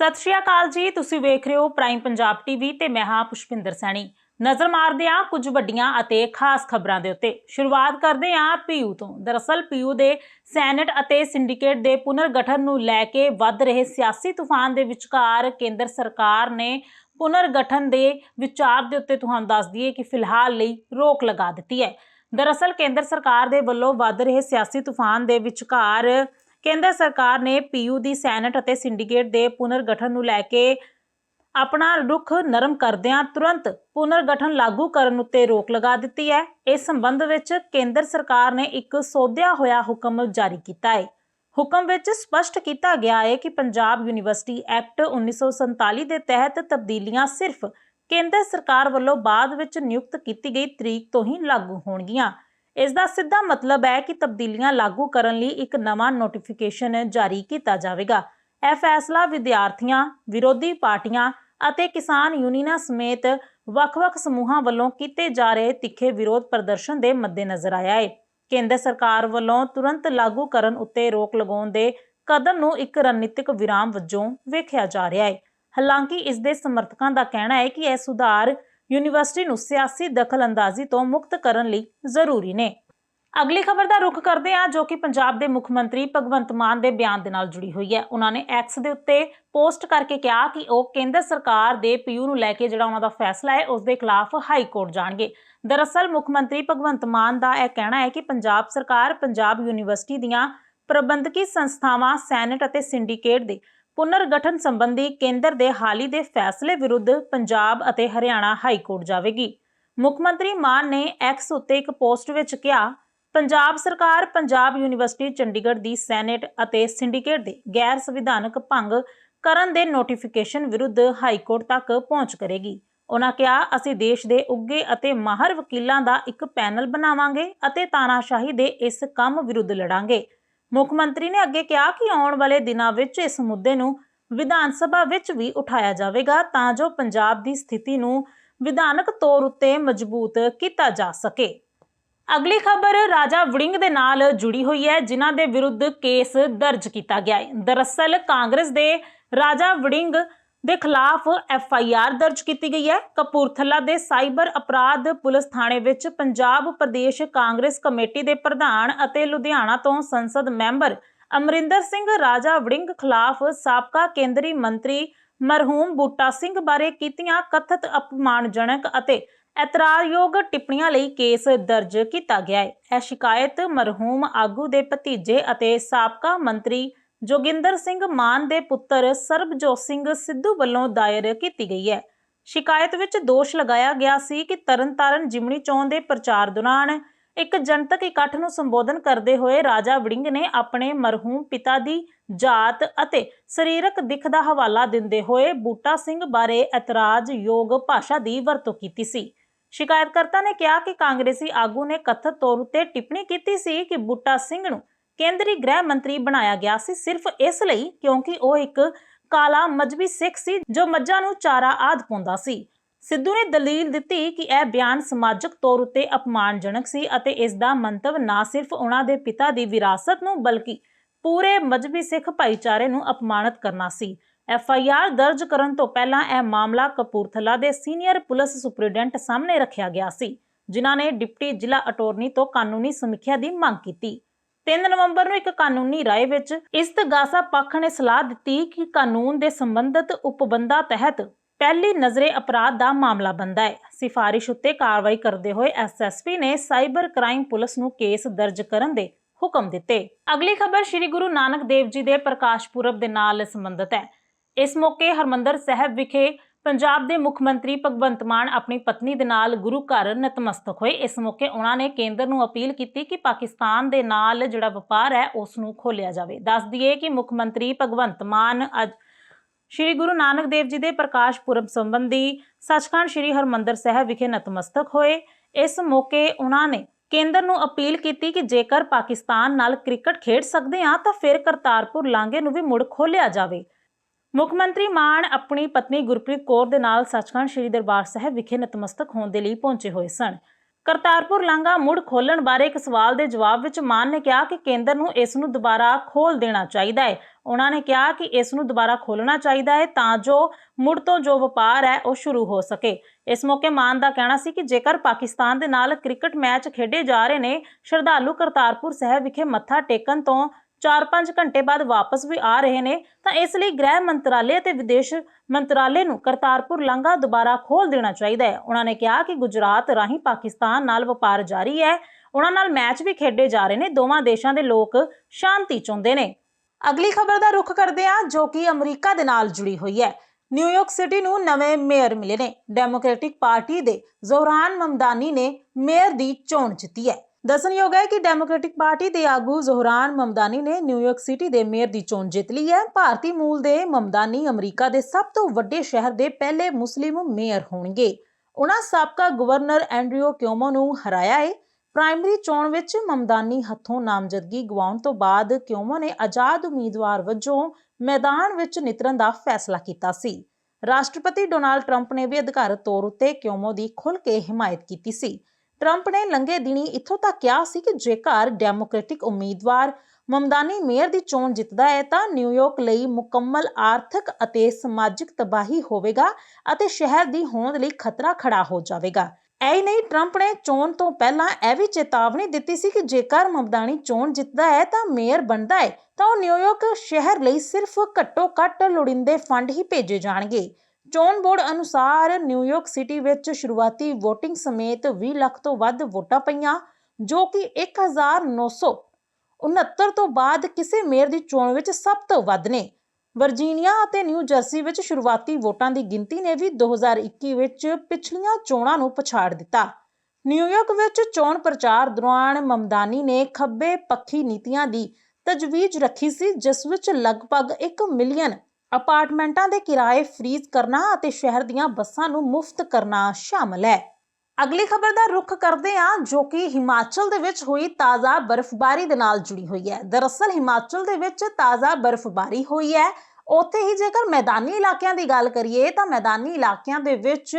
ਸਤਿ ਸ਼੍ਰੀ ਅਕਾਲ ਜੀ, ਤੁਸੀਂ ਵੇਖ ਰਹੇ ਹੋ ਪ੍ਰਾਈਮ ਪੰਜਾਬ ਟੀਵੀ ਤੇ ਮੈਂ ਹਾਂ ਪੁਸ਼ਪਿੰਦਰ ਸੈਣੀ। ਨਜ਼ਰ ਮਾਰਦੇ ਹਾਂ ਕੁਝ ਵੱਡੀਆਂ ਅਤੇ ਖਾਸ ਖਬਰਾਂ ਦੇ ਉੱਤੇ। ਸ਼ੁਰੂਆਤ ਕਰਦੇ ਹਾਂ ਪੀਯੂ ਤੋਂ। ਦਰਅਸਲ ਪੀਯੂ ਦੇ ਸੈਨੇਟ ਅਤੇ ਸਿੰਡੀਕੇਟ ਦੇ ਪੁਨਰਗਠਨ ਨੂੰ ਲੈ ਕੇ ਵੱਧ ਰਹੇ ਸਿਆਸੀ ਤੂਫਾਨ ਦੇ ਵਿਚਕਾਰ ਕੇਂਦਰ ਸਰਕਾਰ ਨੇ ਪੁਨਰਗਠਨ ਦੇ ਵਿਚਾਰ ਦੇ ਉੱਤੇ ਤੁਹਾਨੂੰ ਦੱਸ ਦਈਏ ਕਿ ਫਿਲਹਾਲ ਲਈ ਰੋਕ ਲਗਾ ਦਿੱਤੀ ਹੈ। ਦਰਅਸਲ ਕੇਂਦਰ ਸਰਕਾਰ ਦੇ ਵੱਲੋਂ ਵੱਧ ਰਹੇ ਸਿਆਸੀ ਤੂਫਾਨ ਦੇ ਵਿਚਕਾਰ ਕੇਂਦਰ ਸਰਕਾਰ ਨੇ ਪੀਯੂ ਦੀ ਸੈਨੇਟ ਅਤੇ ਸਿੰਡੀਕੇਟ ਦੇ ਪੁਨਰਗਠਨ ਨੂੰ ਲੈ ਕੇ ਆਪਣਾ ਰੁਖ ਨਰਮ ਕਰਦਿਆਂ ਤੁਰੰਤ ਪੁਨਰਗਠਨ ਲਾਗੂ ਕਰਨ ਉੱਤੇ ਰੋਕ ਲਗਾ ਦਿੱਤੀ ਹੈ। ਇਸ ਸੰਬੰਧ ਵਿੱਚ ਕੇਂਦਰ ਸਰਕਾਰ ਨੇ ਇੱਕ ਸੋਧਿਆ ਹੋਇਆ ਹੁਕਮ ਜਾਰੀ ਕੀਤਾ ਹੈ। ਹੁਕਮ ਵਿੱਚ ਸਪਸ਼ਟ ਕੀਤਾ ਗਿਆ ਹੈ ਕਿ ਪੰਜਾਬ ਯੂਨੀਵਰਸਿਟੀ ਐਕਟ 1947 ਦੇ ਤਹਿਤ ਤਬਦੀਲੀਆਂ ਸਿਰਫ ਕੇਂਦਰ ਸਰਕਾਰ ਵੱਲੋਂ ਬਾਅਦ ਵਿੱਚ ਨਿਯੁਕਤ ਕੀਤੀ ਗਈ ਤਰੀਕ ਤੋਂ ਹੀ ਲਾਗੂ ਹੋਣਗੀਆਂ। ਇਸ ਦਾ ਸਿੱਧਾ ਮਤਲਬ ਹੈ ਕਿ ਤਬਦੀਲੀਆਂ ਲਾਗੂ ਕਰਨ ਲਈ ਇੱਕ ਨਵਾਂ ਨੋਟੀਫਿਕੇਸ਼ਨ ਜਾਰੀ ਕੀਤਾ ਜਾਵੇਗਾ। ਇਹ ਫੈਸਲਾ ਵਿਦਿਆਰਥੀਆਂ, ਵਿਰੋਧੀ ਪਾਰਟੀਆਂ ਅਤੇ ਕਿਸਾਨ ਯੂਨੀਅਨਾਂ ਸਮੇਤ ਵੱਖ-ਵੱਖ ਸਮੂਹਾਂ ਵੱਲੋਂ ਕੀਤੇ ਜਾ ਰਹੇ ਤਿੱਖੇ ਵਿਰੋਧ ਪ੍ਰਦਰਸ਼ਨ ਦੇ ਮੱਦੇਨਜ਼ਰ ਆਇਆ ਹੈ। ਕੇਂਦਰ ਸਰਕਾਰ ਵੱਲੋਂ ਤੁਰੰਤ ਲਾਗੂ ਕਰਨ ਉੱਤੇ ਰੋਕ ਲਗਾਉਣ ਦੇ ਕਦਮ ਨੂੰ ਇੱਕ ਰਣਨੀਤਿਕ ਵਿਰਾਮ ਵਜੋਂ ਵੇਖਿਆ ਜਾ ਰਿਹਾ ਹੈ। ਹਾਲਾਂਕਿ ਇਸ ਦੇ ਸਮਰਥਕਾਂ ਦਾ ਕਹਿਣਾ ਹੈ ਕਿ ਇਹ ਸੁਧਾਰ ਯੂਨੀਵਰਸਿਟੀ ਨੂੰ ਸਿਆਸੀ ਦਖਲਅੰਦਾਜ਼ੀ ਤੋਂ ਮੁਕਤ ਕਰਨ ਲਈ ਜ਼ਰੂਰੀ ਨੇ। ਅਗਲੀ ਖਬਰ ਦਾ ਰੁਖ ਕਰਦੇ ਹਾਂ, ਜੋ ਕਿ ਪੰਜਾਬ ਦੇ ਮੁੱਖ ਮੰਤਰੀ ਭਗਵੰਤ ਮਾਨ ਦੇ ਬਿਆਨ ਦੇ ਨਾਲ ਜੁੜੀ ਹੋਈ ਹੈ। ਉਹਨਾਂ ਨੇ ਐਕਸ ਦੇ ਉੱਤੇ ਪੋਸਟ ਕਰਕੇ ਕਿਹਾ ਕਿ ਉਹ ਕੇਂਦਰ ਸਰਕਾਰ ਦੇ ਪੀਯੂ ਨੂੰ ਲੈ ਕੇ ਜਿਹੜਾ ਉਹਨਾਂ ਦਾ ਫੈਸਲਾ ਹੈ, ਉਸ ਦੇ ਖਿਲਾਫ ਹਾਈ ਕੋਰਟ ਜਾਣਗੇ। ਦਰਅਸਲ ਮੁੱਖ ਮੰਤਰੀ ਭਗਵੰਤ ਮਾਨ ਦਾ ਇਹ ਕਹਿਣਾ ਹੈ ਕਿ ਪੰਜਾਬ ਸਰਕਾਰ ਪੰਜਾਬ ਯੂਨੀਵਰਸਿਟੀ ਦੀਆਂ ਪ੍ਰਬੰਧਕੀ ਸੰਸਥਾਵਾਂ, ਸੈਨੇਟ ਅਤੇ ਸਿੰਡੀਕੇਟ ਦੇ ਪੁਨਰਗਠਨ ਸੰਬੰਧੀ ਕੇਂਦਰ ਦੇ ਹਾਲੀ ਦੇ ਫੈਸਲੇ ਵਿਰੁੱਧ ਪੰਜਾਬ ਅਤੇ ਹਰਿਆਣਾ ਹਾਈ ਕੋਰਟ ਜਾਵੇਗੀ। ਮੁੱਖ ਮੰਤਰੀ ਮਾਨ ਨੇ ਐਕਸ ਉੱਤੇ ਇੱਕ ਪੋਸਟ ਵਿੱਚ ਕਿਹਾ, ਪੰਜਾਬ ਸਰਕਾਰ ਪੰਜਾਬ ਯੂਨੀਵਰਸਿਟੀ ਚੰਡੀਗੜ੍ਹ ਦੀ ਸੈਨੇਟ ਅਤੇ ਸਿੰਡੀਕੇਟ ਦੇ ਗੈਰ ਸੰਵਿਧਾਨਕ ਭੰਗ ਕਰਨ ਦੇ ਨੋਟੀਫਿਕੇਸ਼ਨ ਵਿਰੁੱਧ ਹਾਈ ਕੋਰਟ ਤੱਕ ਪਹੁੰਚ ਕਰੇਗੀ। ਉਹਨਾਂ ਕਿਹਾ, ਅਸੀਂ ਦੇਸ਼ ਦੇ ਉੱਗੇ ਅਤੇ ਮਾਹਰ ਵਕੀਲਾਂ ਦਾ ਇੱਕ ਪੈਨਲ ਬਣਾਵਾਂਗੇ ਅਤੇ ਤਾਨਾਸ਼ਾਹੀ ਦੇ ਇਸ ਕੰਮ ਵਿਰੁੱਧ ਲੜਾਂਗੇ। ਮੁੱਖ ਮੰਤਰੀ ਨੇ ਅੱਗੇ ਕਿਹਾ ਕਿ ਆਉਣ ਵਾਲੇ ਦਿਨਾਂ ਵਿੱਚ ਇਸ ਮੁੱਦੇ ਨੂੰ ਵਿਧਾਨ ਸਭਾ ਵਿੱਚ ਵੀ ਉਠਾਇਆ ਜਾਵੇਗਾ ਤਾਂ ਜੋ ਪੰਜਾਬ ਦੀ ਸਥਿਤੀ ਨੂੰ ਵਿਧਾਨਕ ਤੌਰ ਉੱਤੇ ਮਜ਼ਬੂਤ ਕੀਤਾ ਜਾ ਸਕੇ। ਅਗਲੀ ਖਬਰ, ਰਾਜਾ ਵੜਿੰਗ ਦੇ ਨਾਲ ਜੁੜੀ ਹੋਈ ਹੈ, ਜਿਨ੍ਹਾਂ ਦੇ ਵਿਰੁੱਧ ਕੇਸ ਦਰਜ ਕੀਤਾ ਗਿਆ ਹੈ। ਦਰਅਸਲ ਕਾਂਗਰਸ ਦੇ ਰਾਜਾ ਵੜਿੰਗ ਦੇ ਖਿਲਾਫ ਐਫ ਆਈ ਆਰ ਦਰਜ ਕੀਤੀ ਗਈ ਹੈ। ਕਪੂਰਥਲਾ ਦੇ ਸਾਈਬਰ ਅਪਰਾਧ ਪੁਲਿਸ ਥਾਣੇ ਵਿੱਚ ਪੰਜਾਬ ਪ੍ਰਦੇਸ਼ ਕਾਂਗਰਸ ਕਮੇਟੀ ਦੇ ਪ੍ਰਧਾਨ ਅਤੇ ਲੁਧਿਆਣਾ ਤੋਂ ਸੰਸਦ ਮੈਂਬਰ ਅਮਰਿੰਦਰ ਸਿੰਘ ਰਾਜਾ ਵੜਿੰਗ ਖਿਲਾਫ ਸਾਬਕਾ ਕੇਂਦਰੀ ਮੰਤਰੀ ਮਰਹੂਮ ਬੂਟਾ ਸਿੰਘ ਬਾਰੇ ਕੀਤੀਆਂ ਕਥਿਤ ਅਪਮਾਨਜਨਕ ਅਤੇ ਇਤਰਾਜ਼ਯੋਗ ਟਿੱਪਣੀਆਂ ਲਈ ਕੇਸ ਦਰਜ ਕੀਤਾ ਗਿਆ ਹੈ। ਇਹ ਸ਼ਿਕਾਇਤ ਮਰਹੂਮ ਆਗੂ ਦੇ ਭਤੀਜੇ ਅਤੇ ਸਾਬਕਾ ਮੰਤਰੀ ਜੋਗਿੰਦਰ ਸਿੰਘ ਮਾਨ ਦੇ ਪੁੱਤਰ ਸਰਬਜੋਤ ਸਿੰਘ ਸਿੱਧੂ ਵੱਲੋਂ ਦਾਇਰ ਕੀਤੀ ਗਈ ਹੈ। ਸ਼ਿਕਾਇਤ ਵਿੱਚ ਦੋਸ਼ ਲਗਾਇਆ ਗਿਆ ਸੀ ਕਿ ਤਰਨਤਾਰਨ ਜਿਮਣੀ ਚੋਣ ਦੇ ਪ੍ਰਚਾਰ ਦੌਰਾਨ ਇੱਕ ਜਨਤਕ ਇਕੱਠ ਨੂੰ ਸੰਬੋਧਨ ਕਰਦੇ ਹੋਏ ਰਾਜਾ ਵੜਿੰਗ ਨੇ ਆਪਣੇ ਮਰਹੂਮ ਪਿਤਾ ਦੀ ਜਾਤ ਅਤੇ ਸਰੀਰਕ ਦਿੱਖ ਦਾ ਹਵਾਲਾ ਦਿੰਦੇ ਹੋਏ ਬੂਟਾ ਸਿੰਘ ਬਾਰੇ ਇਤਰਾਜ਼ਯੋਗ ਭਾਸ਼ਾ ਦੀ ਵਰਤੋਂ ਕੀਤੀ ਸੀ। ਸ਼ਿਕਾਇਤਕਰਤਾ ਨੇ ਕਿਹਾ ਕਿ ਕਾਂਗਰਸੀ ਆਗੂ ਨੇ ਕਥਿਤ ਤੌਰ ਉਤੇ ਟਿੱਪਣੀ ਕੀਤੀ ਸੀ ਕਿ ਬੂਟਾ ਸਿੰਘ ਨੂੰ ਕੇਂਦਰੀ ਗ੍ਰਹਿ ਮੰਤਰੀ ਬਣਾਇਆ ਗਿਆ ਸੀ ਸਿਰਫ ਇਸ ਲਈ ਕਿਉਂਕਿ ਉਹ ਇੱਕ ਕਾਲਾ ਮਜਬੀ ਸਿੱਖ ਸੀ ਜੋ ਮੱਝਾਂ ਨੂੰ ਚਾਰਾ ਆਦ ਪਾਉਂਦਾ ਸੀ। ਸਿੱਧੂ ਨੇ ਦਲੀਲ ਦਿੱਤੀ ਕਿ ਇਹ ਬਿਆਨ ਸਮਾਜਿਕ ਤੌਰ ਉਤੇ ਅਪਮਾਨਜਨਕ ਸੀ ਅਤੇ ਇਸ ਦਾ ਮੰਤਵ ਨਾ ਸਿਰਫ ਉਹਨਾਂ ਦੇ ਪਿਤਾ ਦੀ ਵਿਰਾਸਤ ਨੂੰ ਬਲਕਿ ਪੂਰੇ ਮਜਬੀ ਸਿੱਖ ਭਾਈਚਾਰੇ ਨੂੰ ਅਪਮਾਨਿਤ ਕਰਨਾ ਸੀ। ਐਫ ਆਈ ਆਰ ਦਰਜ ਕਰਨ ਤੋਂ ਪਹਿਲਾਂ ਇਹ ਮਾਮਲਾ ਕਪੂਰਥਲਾ ਦੇ ਸੀਨੀਅਰ ਪੁਲਿਸ ਸੁਪਰਡੈਂਟ ਸਾਹਮਣੇ ਰੱਖਿਆ ਗਿਆ ਸੀ, ਜਿਨ੍ਹਾਂ ਨੇ ਡਿਪਟੀ ਜ਼ਿਲ੍ਹਾ ਅਟਾਰਨੀ ਤੋਂ ਕਾਨੂੰਨੀ ਸਮੀਖਿਆ ਦੀ ਮੰਗ ਕੀਤੀ। 3 ਨਵੰਬਰ ਨੂੰ ਇੱਕ ਕਾਨੂੰਨੀ ਰਾਏ ਵਿੱਚ ਇਸਤਗਾਸਾ ਪੱਖ ਨੇ ਸਲਾਹ ਦਿੱਤੀ ਕਿ ਕਾਨੂੰਨ ਦੇ ਸੰਬੰਧਿਤ ਉਪਬੰਧਾਂ ਤਹਿਤ ਪਹਿਲੀ ਨਜ਼ਰੇ ਅਪਰਾਧ ਦਾ ਮਾਮਲਾ ਬੰਦਾ ਹੈ। ਸਿਫਾਰਿਸ਼ ਉੱਤੇ ਕਾਰਵਾਈ ਕਰਦੇ ਹੋਏ ਐਸਐਸਪੀ ਨੇ ਸਾਈਬਰ ਕ੍ਰਾਈਮ ਪੁਲਿਸ ਨੂੰ ਕੇਸ ਦਰਜ ਕਰਨ ਦੇ ਹੁਕਮ ਦਿੱਤੇ। ਅਗਲੀ ਖਬਰ ਸ੍ਰੀ ਗੁਰੂ ਨਾਨਕ ਦੇਵ ਜੀ ਦੇ ਪ੍ਰਕਾਸ਼ ਪੁਰਬ ਦੇ ਨਾਲ ਸੰਬੰਧਿਤ ਹੈ। ਇਸ ਮੌਕੇ ਹਰਮੰਦਰ ਸਾਹਿਬ ਵਿਖੇ ਪੰਜਾਬ ਦੇ ਮੁੱਖ ਮੰਤਰੀ ਭਗਵੰਤ ਮਾਨ ਆਪਣੀ ਪਤਨੀ ਦੇ ਨਾਲ ਗੁਰੂ ਘਰ ਨਤਮਸਤਕ ਹੋਏ। ਇਸ ਮੌਕੇ ਉਹਨਾਂ ਨੇ ਕੇਂਦਰ ਨੂੰ ਅਪੀਲ ਕੀਤੀ ਕਿ ਪਾਕਿਸਤਾਨ ਦੇ ਨਾਲ ਜਿਹੜਾ ਵਪਾਰ ਹੈ, ਉਸ ਨੂੰ ਖੋਲ੍ਹਿਆ ਜਾਵੇ। ਦੱਸ ਦਈਏ ਕਿ ਮੁੱਖ ਮੰਤਰੀ ਭਗਵੰਤ ਮਾਨ ਅੱਜ ਸ਼੍ਰੀ ਗੁਰੂ ਨਾਨਕ ਦੇਵ ਜੀ ਦੇ ਪ੍ਰਕਾਸ਼ ਪੁਰਬ ਸੰਬੰਧੀ ਸੱਚਖੰਡ ਸ਼੍ਰੀ ਹਰਮੰਦਰ ਸਾਹਿਬ ਵਿਖੇ ਨਤਮਸਤਕ ਹੋਏ। ਇਸ ਮੌਕੇ ਉਹਨਾਂ ਨੇ ਕੇਂਦਰ ਨੂੰ ਅਪੀਲ ਕੀਤੀ ਕਿ ਜੇਕਰ ਪਾਕਿਸਤਾਨ ਨਾਲ ਕ੍ਰਿਕਟ ਖੇਡ ਸਕਦੇ ਹਾਂ, ਤਾਂ ਫਿਰ ਕਰਤਾਰਪੁਰ ਲਾਂਘੇ ਨੂੰ ਵੀ ਮੁੜ ਖੋਲ੍ਹਿਆ ਜਾਵੇ। ਮੁੱਖ ਮੰਤਰੀ ਮਾਨ ਆਪਣੀ ਪਤਨੀ ਗੁਰਪ੍ਰੀਤ ਕੌਰ ਦੇ ਨਾਲ ਸੱਚਖੰਡ ਸ੍ਰੀ ਦਰਬਾਰ ਸਾਹਿਬ ਵਿਖੇ ਨਤਮਸਤਕ ਹੋਣ ਦੇ ਲਈ ਪਹੁੰਚੇ ਹੋਏ ਸਨ। ਕਰਤਾਰਪੁਰ ਲਾਂਘਾ ਮੁੜ ਖੋਲਣ ਬਾਰੇ ਇੱਕ ਸਵਾਲ ਦੇ ਜਵਾਬ ਵਿੱਚ ਮਾਨ ਨੇ ਕਿਹਾ ਕਿ ਕੇਂਦਰ ਨੂੰ ਇਸ ਨੂੰ ਦੁਬਾਰਾ ਖੋਲ ਦੇਣਾ ਚਾਹੀਦਾ ਹੈ। ਉਹਨਾਂ ਨੇ ਕਿਹਾ ਕਿ ਇਸ ਨੂੰ ਦੁਬਾਰਾ ਖੋਲਣਾ ਚਾਹੀਦਾ ਹੈ ਤਾਂ ਜੋ ਮੁੜ ਤੋਂ ਜੋ ਵਪਾਰ ਹੈ ਉਹ ਸ਼ੁਰੂ ਹੋ ਸਕੇ। ਇਸ ਮੌਕੇ ਮਾਨ ਦਾ ਕਹਿਣਾ ਸੀ ਕਿ ਜੇਕਰ ਪਾਕਿਸਤਾਨ ਦੇ ਨਾਲ ਕ੍ਰਿਕਟ ਮੈਚ ਖੇਡੇ ਜਾ ਰਹੇ ਨੇ, ਸ਼ਰਧਾਲੂ ਕਰਤਾਰਪੁਰ ਸਾਹਿਬ ਵਿਖੇ ਮੱਥਾ ਟੇਕਣ ਤੋਂ 4-5 ਘੰਟੇ ਬਾਅਦ ਵਾਪਸ ਵੀ ਆ ਰਹੇ ਨੇ, ਤਾਂ ਇਸ ਲਈ ਗ੍ਰਹਿ ਮੰਤਰਾਲੇ ਅਤੇ ਵਿਦੇਸ਼ ਮੰਤਰਾਲੇ ਨੂੰ ਕਰਤਾਰਪੁਰ ਲਾਂਘਾ ਦੁਬਾਰਾ ਖੋਲ ਦੇਣਾ ਚਾਹੀਦਾ ਹੈ। ਉਹਨਾਂ ਨੇ ਕਿਹਾ ਕਿ ਗੁਜਰਾਤ ਰਾਹੀਂ ਪਾਕਿਸਤਾਨ ਨਾਲ ਵਪਾਰ ਜਾਰੀ ਹੈ। ਉਹਨਾਂ ਨਾਲ ਮੈਚ ਵੀ ਖੇਡੇ ਜਾ ਰਹੇ ਨੇ। ਦੋਵਾਂ ਦੇਸ਼ਾਂ ਦੇ ਲੋਕ ਸ਼ਾਂਤੀ ਚਾਹੁੰਦੇ ਨੇ। ਅਗਲੀ ਖਬਰ ਦਾ ਰੁਖ ਕਰਦੇ ਹਾਂ, ਜੋ ਕਿ ਅਮਰੀਕਾ ਦੇ ਨਾਲ ਜੁੜੀ ਹੋਈ ਹੈ। ਨਿਊਯਾਰਕ ਸਿਟੀ ਨੂੰ ਨਵੇਂ ਮੇਅਰ ਮਿਲੇ ਨੇ। ਡੈਮੋਕ੍ਰੈਟਿਕ ਪਾਰਟੀ ਦੇ ਜ਼ੋਹਰਾਨ ਮਮਦਾਨੀ ਨੇ ਮੇਅਰ ਦੀ ਚੋਣ ਜਿੱਤੀ ਹੈ। ਦੱਸਣਯੋਗ ਹੈ ਕਿ ਡੈਮੋਕ੍ਰੈਟਿਕ ਪਾਰਟੀ ਦੇ ਆਗੂ ਜ਼ੋਹਰਾਨ ਮਮਦਾਨੀ ਨੇ ਨਿਊਯਾਰਕ ਸਿਟੀ ਦੇ ਮੇਅਰ ਦੀ ਚੋਣ ਜਿੱਤ ਲਈ ਹੈ। ਭਾਰਤੀ ਮੂਲ ਦੇ ਮਮਦਾਨੀ ਅਮਰੀਕਾ ਦੇ ਸਭ ਤੋਂ ਵੱਡੇ ਸ਼ਹਿਰ ਦੇ ਪਹਿਲੇ ਮੁਸਲਿਮ ਮੇਅਰ ਹੋਣਗੇ। ਉਹਨਾਂ ਸਾਬਕਾ ਗਵਰਨਰ ਐਂਡਰਿਓ ਕਿਓਮੋ ਨੂੰ ਹਰਾਇਆ ਹੈ ਪ੍ਰਾਇਮਰੀ ਚੋਣ ਵਿੱਚ ਮਮਦਾਨੀ ਹੱਥੋਂ ਨਾਮਜ਼ਦਗੀ ਗਵਾਉਣ ਤੋਂ ਬਾਅਦ ਕਿਓਮੋ ਨੇ ਆਜ਼ਾਦ ਉਮੀਦਵਾਰ ਵਜੋਂ ਮੈਦਾਨ ਵਿੱਚ ਨਿਤਰਨ ਦਾ ਫੈਸਲਾ ਕੀਤਾ ਸੀ। ਰਾਸ਼ਟਰਪਤੀ ਡੋਨਾਲਡ ਟਰੰਪ ਨੇ ਵੀ ਅਧਿਕਾਰਤ ਤੌਰ ਉੱਤੇ ਕਿਓਮੋ ਦੀ ਖੁੱਲ੍ਹ ਕੇ ਹਮਾਇਤ ਕੀਤੀ ਸੀ। ਟਰੰਪ ਨੇ ਲੰਘੇ ਦਿਨੀ ਇੱਥੋਂ ਤੱਕ ਕਿਹਾ ਸੀ ਕਿ ਜੇਕਰ ਡੈਮੋਕ੍ਰੈਟਿਕ ਉਮੀਦਵਾਰ ਮਮਦਾਨੀ ਮੇਅਰ ਦੀ ਚੋਣ ਜਿੱਤਦਾ ਹੈ ਤਾਂ ਨਿਊਯਾਰਕ ਲਈ ਮੁਕੰਮਲ ਆਰਥਿਕ ਅਤੇ ਸਮਾਜਿਕ ਤਬਾਹੀ ਹੋਵੇਗਾ ਅਤੇ ਸ਼ਹਿਰ ਦੀ ਹੋਂਦ ਲਈ ਖਤਰਾ ਖੜਾ ਹੋ ਜਾਵੇਗਾ। ਐ ਨਹੀਂ, ਟਰੰਪ ਨੇ ਚੋਣ ਤੋਂ ਪਹਿਲਾਂ ਇਹ ਵੀ ਚੇਤਾਵਨੀ ਦਿੱਤੀ ਸੀ ਕਿ ਜੇਕਰ ਮਮਦਾਨੀ ਚੋਣ ਜਿੱਤਦਾ ਹੈ ਤਾਂ ਮੇਅਰ ਬਣਦਾ ਹੈ ਤਾਂ ਉਹ ਨਿਊਯਾਰਕ ਸ਼ਹਿਰ ਲਈ ਸਿਰਫ ਘੱਟੋ-ਘੱਟ ਲੋੜੀਂਦੇ ਫੰਡ ਹੀ ਭੇਜੇ ਜਾਣਗੇ। ਚੋਣ ਬੋਰਡ ਅਨੁਸਾਰ ਨਿਊਯਾਰਕ ਸਿਟੀ ਵਿੱਚ ਸ਼ੁਰੂਆਤੀ VOTING ਸਮੇਤ 20 ਲੱਖ ਤੋਂ ਵੱਧ ਵੋਟਾਂ ਪਈਆਂ, ਜੋ ਕਿ 1969 ਤੋਂ ਬਾਅਦ ਕਿਸੇ ਮੇਅਰ ਦੀ ਚੋਣ ਵਿੱਚ ਸਭ ਤੋਂ ਵੱਧ ਨੇ। ਵਰਜੀਨੀਆ ਅਤੇ ਨਿਊ ਜਰਸੀ ਵਿੱਚ ਸ਼ੁਰੂਆਤੀ ਵੋਟਾਂ ਦੀ ਗਿਣਤੀ ਨੇ ਵੀ 2021 ਵਿੱਚ ਪਿਛਲੀਆਂ ਚੋਣਾਂ ਨੂੰ ਪਛਾੜ ਦਿੱਤਾ। ਨਿਊਯਾਰਕ ਵਿੱਚ ਚੋਣ ਪ੍ਰਚਾਰ ਦੌਰਾਨ ਮਮਦਾਨੀ ਨੇ ਖੱਬੇ ਪੱਖੀ ਨੀਤੀਆਂ ਦੀ ਤਜਵੀਜ਼ ਰੱਖੀ ਸੀ, ਜਿਸ ਵਿੱਚ ਲਗਭਗ 1 ਮਿਲੀਅਨ ਅਪਾਰਟਮੈਂਟਾਂ ਦੇ ਕਿਰਾਏ ਫ੍ਰੀਜ਼ ਕਰਨਾ ਅਤੇ ਸ਼ਹਿਰ ਦੀਆਂ ਬੱਸਾਂ ਨੂੰ ਮੁਫਤ ਕਰਨਾ ਸ਼ਾਮਲ ਹੈ। ਅਗਲੀ ਖਬਰ ਦਾ ਰੁਖ ਕਰਦੇ ਹਾਂ, ਜੋ ਕਿ ਹਿਮਾਚਲ ਦੇ ਵਿੱਚ ਹੋਈ ਤਾਜ਼ਾ ਬਰਫ਼ਬਾਰੀ ਦੇ ਨਾਲ ਜੁੜੀ ਹੋਈ ਹੈ। ਦਰਅਸਲ, ਹਿਮਾਚਲ ਦੇ ਵਿੱਚ ਤਾਜ਼ਾ ਬਰਫ਼ਬਾਰੀ ਹੋਈ ਹੈ। ਉੱਥੇ ਹੀ ਜੇਕਰ ਮੈਦਾਨੀ ਇਲਾਕਿਆਂ ਦੀ ਗੱਲ ਕਰੀਏ, ਤਾਂ ਮੈਦਾਨੀ ਇਲਾਕਿਆਂ ਦੇ ਵਿੱਚ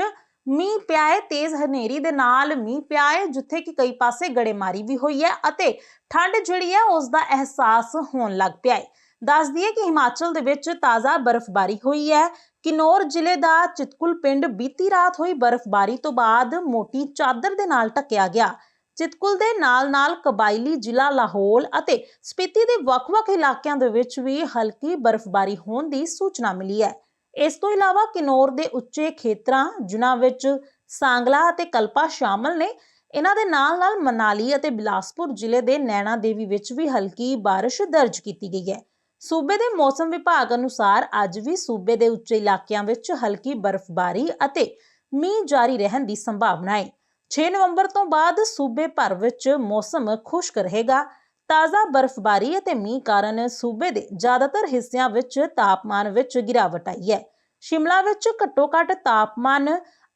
ਮੀਂਹ ਪਿਆ ਹੈ, ਤੇਜ਼ ਹਨੇਰੀ ਦੇ ਨਾਲ ਮੀਂਹ ਪਿਆ ਹੈ, ਜਿੱਥੇ ਕਿ ਕਈ ਪਾਸੇ ਗੜੇਮਾਰੀ ਵੀ ਹੋਈ ਹੈ ਅਤੇ ਠੰਡ ਜਿਹੜੀ ਹੈ, ਉਸ ਦਾ ਅਹਿਸਾਸ ਹੋਣ ਲੱਗ ਪਿਆ ਹੈ। ਦੱਸ ਦਈਏ ਕਿ ਹਿਮਾਚਲ ਦੇ ਵਿੱਚ ਤਾਜ਼ਾ ਬਰਫ਼ਬਾਰੀ ਹੋਈ ਹੈ। ਕਿਨੌਰ ਜ਼ਿਲ੍ਹੇ ਦਾ ਚਿਤਕੁਲ ਪਿੰਡ ਬੀਤੀ ਰਾਤ ਹੋਈ ਬਰਫ਼ਬਾਰੀ ਤੋਂ ਬਾਅਦ ਮੋਟੀ ਚਾਦਰ ਦੇ ਨਾਲ ਢੱਕਿਆ ਗਿਆ। ਚਿਤਕੁਲ ਦੇ ਨਾਲ-ਨਾਲ ਕਬਾਇਲੀ ਜ਼ਿਲ੍ਹਾ ਲਾਹੌਲ ਅਤੇ ਸਪੀਤੀ ਦੇ ਵੱਖ-ਵੱਖ ਇਲਾਕਿਆਂ ਦੇ ਵਿੱਚ ਵੀ ਹਲਕੀ ਬਰਫ਼ਬਾਰੀ ਹੋਣ ਦੀ ਸੂਚਨਾ ਮਿਲੀ ਹੈ। ਇਸ ਤੋਂ ਇਲਾਵਾ ਕਿਨੌਰ ਦੇ ਉੱਚੇ ਖੇਤਰਾਂ, ਜਿਨ੍ਹਾਂ ਵਿੱਚ ਸਾਂਗਲਾ ਅਤੇ ਕਲਪਾ ਸ਼ਾਮਲ ਨੇ ਇਹਨਾਂ ਦੇ ਨਾਲ-ਨਾਲ ਮਨਾਲੀ ਅਤੇ ਬਿਲਾਸਪੁਰ ਜ਼ਿਲ੍ਹੇ ਦੇ ਨੈਣਾ ਦੇਵੀ ਵਿੱਚ ਵੀ ਹਲਕੀ ਬਾਰਿਸ਼ ਦਰਜ ਕੀਤੀ ਗਈ ਹੈ। ਸੂਬੇ ਦੇ ਮੌਸਮ ਵਿਭਾਗ ਅਨੁਸਾਰ ਅੱਜ ਵੀ ਸੂਬੇ ਦੇ ਉੱਚੇ ਇਲਾਕਿਆਂ ਵਿੱਚ ਹਲਕੀ ਬਰਫ਼ਬਾਰੀ ਅਤੇ ਮੀਂਹ ਜਾਰੀ ਰਹਿਣ ਦੀ ਸੰਭਾਵਨਾ ਹੈ। 6 ਨਵੰਬਰ ਤੋਂ ਬਾਅਦ ਸੂਬੇ ਭਰ ਵਿੱਚ ਮੌਸਮ ਖੁਸ਼ਕ ਰਹੇਗਾ। ਤਾਜ਼ਾ ਬਰਫ਼ਬਾਰੀ ਅਤੇ ਮੀਂਹ ਕਾਰਨ ਸੂਬੇ ਦੇ ਜ਼ਿਆਦਾਤਰ ਹਿੱਸਿਆਂ ਵਿੱਚ ਤਾਪਮਾਨ ਵਿੱਚ ਗਿਰਾਵਟ ਆਈ ਹੈ। ਸ਼ਿਮਲਾ ਵਿੱਚ ਘੱਟੋ-ਘੱਟ ਤਾਪਮਾਨ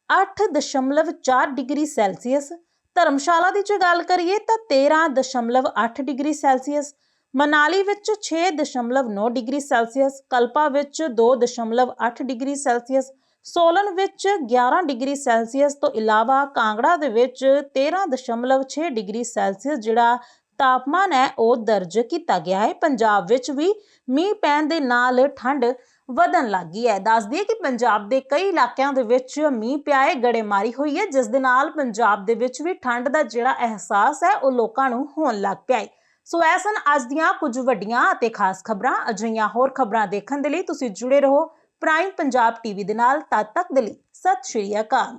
8.4 ਡਿਗਰੀ ਸੈਲਸੀਅਸ, ਧਰਮਸ਼ਾਲਾ ਦੀ ਜੇ ਗੱਲ ਕਰੀਏ ਤਾਂ 13.8 ਡਿਗਰੀ ਸੈਲਸੀਅਸ ਮਨਾਲੀ ਵਿੱਚ 6.9 ਡਿਗਰੀ ਸੈਲਸੀਅਸ, ਕਲਪਾ ਵਿੱਚ 2.8 ਡਿਗਰੀ ਸੈਲਸੀਅਸ, ਸੋਲਨ ਵਿੱਚ 11 ਡਿਗਰੀ ਸੈਲਸੀਅਸ ਤੋਂ ਇਲਾਵਾ ਕਾਂਗੜਾ ਦੇ ਵਿੱਚ 13.6 ਡਿਗਰੀ ਸੈਲਸੀਅਸ ਜਿਹੜਾ ਤਾਪਮਾਨ ਹੈ ਉਹ ਦਰਜ ਕੀਤਾ ਗਿਆ ਹੈ। ਪੰਜਾਬ ਵਿੱਚ ਵੀ ਮੀਂਹ ਪੈਣ ਦੇ ਨਾਲ ਠੰਡ ਵਧਣ ਲੱਗੀ ਹੈ। ਦੱਸ ਦਈਏ ਕਿ ਪੰਜਾਬ ਦੇ ਕਈ ਇਲਾਕਿਆਂ ਦੇ ਵਿੱਚ ਮੀਂਹ ਪਿਆ ਹੈ, ਗੜੇਮਾਰੀ ਹੋਈ ਹੈ, ਜਿਸ ਦੇ ਨਾਲ ਪੰਜਾਬ ਦੇ ਵਿੱਚ ਵੀ ਠੰਡ ਦਾ ਜਿਹੜਾ ਅਹਿਸਾਸ ਹੈ ਉਹ ਲੋਕਾਂ ਨੂੰ ਹੋਣ ਲੱਗ ਪਿਆ ਹੈ। ਸੋ ਇਹ ਸਨ ਅੱਜ ਦੀਆਂ ਕੁਝ ਵੱਡੀਆਂ ਅਤੇ ਖਾਸ ਖਬਰਾਂ ਅਜਿਹੀਆਂ ਹੋਰ ਖਬਰਾਂ ਦੇਖਣ ਦੇ ਲਈ ਤੁਸੀਂ ਜੁੜੇ ਰਹੋ ਪ੍ਰਾਈਮ ਪੰਜਾਬ ਟੀਵੀ ਦੇ ਨਾਲ ਤਦ ਤੱਕ ਦੇ ਲਈ ਸਤਿ ਸ਼੍ਰੀ ਅਕਾਲ